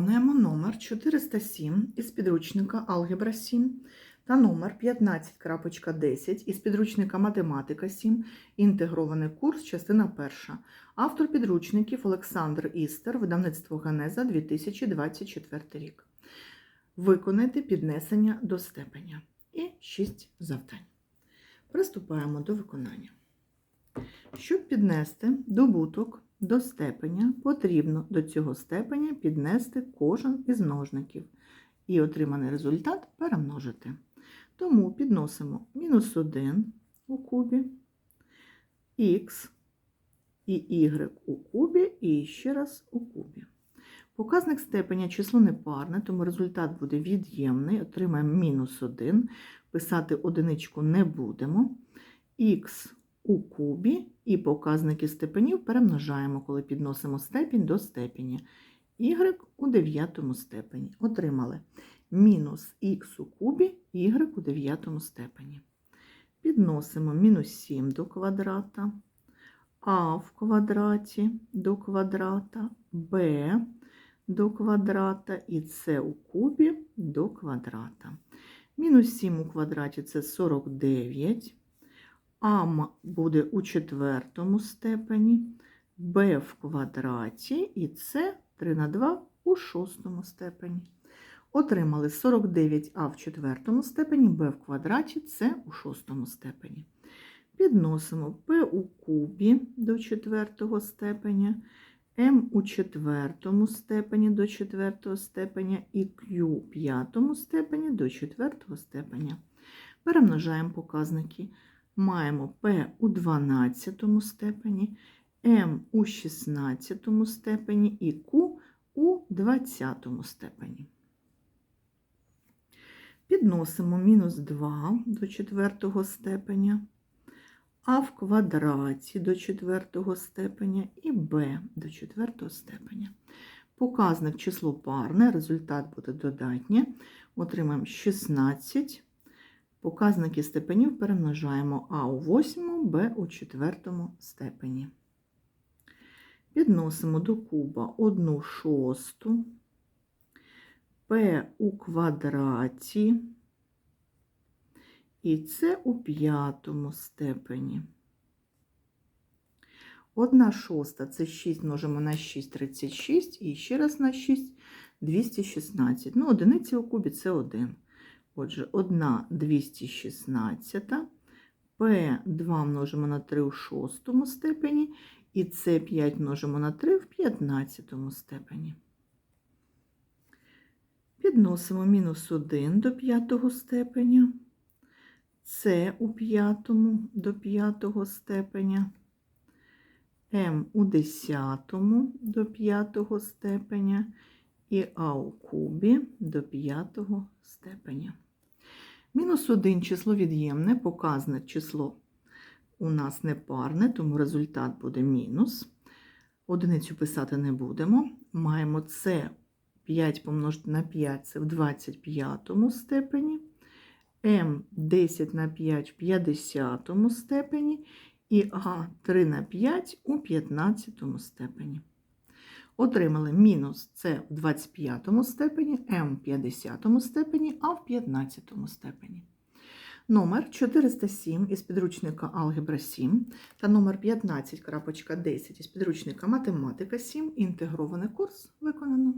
Виконуємо номер 407 із підручника Алгебра 7 та номер 15.10 із підручника Математика 7, інтегрований курс, частина 1. Автор підручників Олександр Істер, видавництво Генеза 2024 рік. Виконайте піднесення до степеня і 6 завдань. Приступаємо до виконання. Щоб піднести добуток до степеня, потрібно до цього степеня піднести кожен із множників і отриманий результат перемножити. Тому підносимо мінус 1 у кубі, х і y у кубі і ще раз у кубі. Показник степеня число непарне, тому результат буде від'ємний, отримаємо мінус 1. Писати одиничку не будемо. Х у кубі і показники степенів перемножаємо, коли підносимо степінь до степені. Y у дев'ятому степені. Отримали мінус х у кубі, y у дев'ятому степені. Підносимо мінус 7 до квадрата, а в квадраті до квадрата, b до квадрата і c у кубі до квадрата. Мінус 7 у квадраті це 49. А буде у четвертому степені, Б в квадраті і С 3 на 2 у шостому степені. Отримали 49А в четвертому степені, Б в квадраті, С у шостому степені. Підносимо П у кубі до четвертого степеня, М у четвертому степені до четвертого степеня і Q у п'ятому степені до четвертого степеня. Перемножаємо показники маємо P у 12 степені, М у 16 степені і Q у 20 степені. Підносимо мінус 2 до 4 степеня, А в квадраті до 4 степеня і Б до 4 степеня. Показник число парне, результат буде додатнє. Отримаємо 16 Показники степенів перемножаємо А у восьмому, Б у четвертому степені. Підносимо до куба 1 шосту, П у квадраті і С у п'ятому степені. 1 шоста це 6 множимо на 6 36 і ще раз на 6 216. Ну, одиниці у кубі це 1. Отже, 1 216, P2 множимо на 3 у шостому степені, і С5 множимо на 3 в 15 степені. Підносимо мінус 1 до 5 степеня, С у п'ятому до 5 степеня, М у 10 до 5 степеня і А у кубі до 5 степеня. Мінус 1 число від'ємне, показник число у нас непарне, тому результат буде мінус. Одиницю писати не будемо. Маємо С 5 помножити на 5 це в 25 степені, М 10 на 5 в 50 степені і А 3 на 5 у 15 степені. Отримали мінус С в 25 степені, М в 50 степені, А в 15 степені. Номер 407 із підручника Алгебра 7 та номер 15.10 із підручника Математика 7. Інтегрований курс виконано.